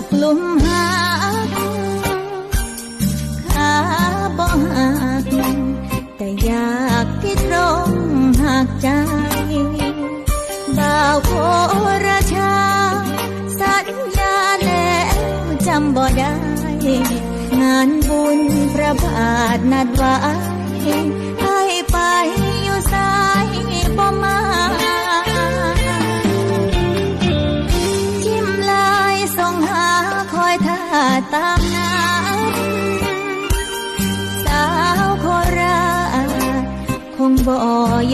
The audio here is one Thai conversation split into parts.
กลุมหักขาบ่หักแต่อยากที่ตรงหักใจบ่าวโคราชา สัญญาแล้วจำบ่ได้ งานบุญพระบาทนัดไว้ ตามนัดสาวโคราชคงบ่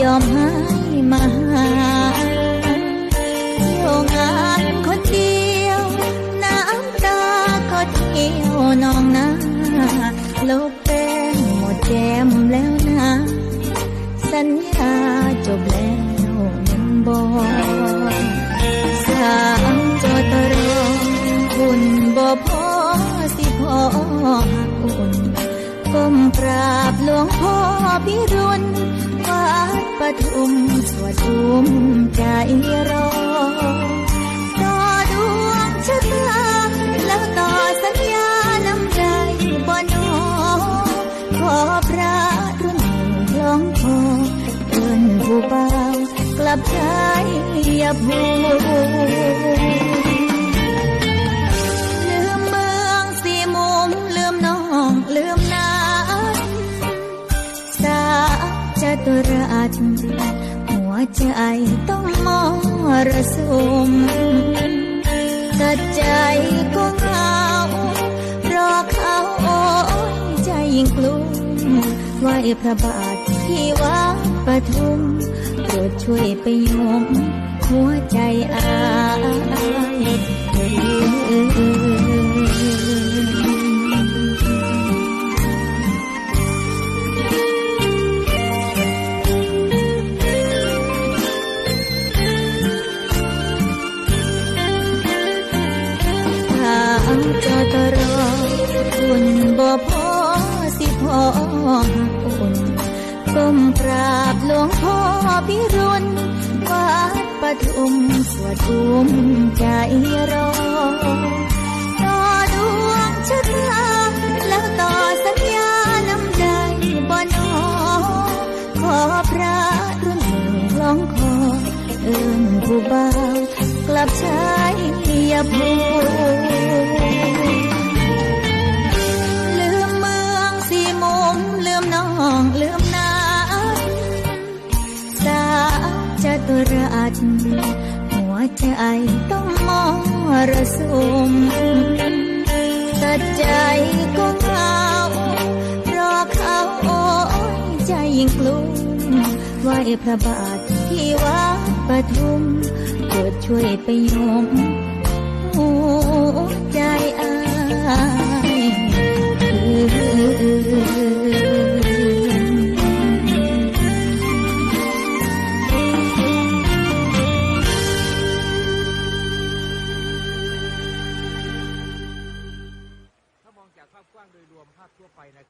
ยอมให้มา หักอุ่นก้มกราบหลวงพ่อพิรุณวัดปทุมสวดชุมใจรอต่อดวงชะตาแล้วต่อสัญญาน้ำใจบ่นอขอพระรุ่นหลวงพ่อเอิ้นผู้เบากลับใจอย่าพู ตุรัสหัวใจต้องมรสุมตัดใจก็เหงารอเขาโอ้ยใจยิ่งกลุ้มไหวพระบาทที่วัดปทุมโปรดช่วยไปยมหัวใจอาย วงพ่อพิรุณวัดปทุมสวดชุมใจรอต่อดวงชะตาแล้วต่อสัญญาน้ำใจบ่นอขอพระรุ่นหนึ่งล้องคอเอิ้นผู้บ่าวกลับชายอย่าพู รัสหัวใจต้องมองรสุมตัดใจก็เหงารอเขาโอ้ยใจยิ่งกลุ้มไหวพระบาทที่วัดปทุมโปรดช่วยไปยมหัวใจอาย vaina.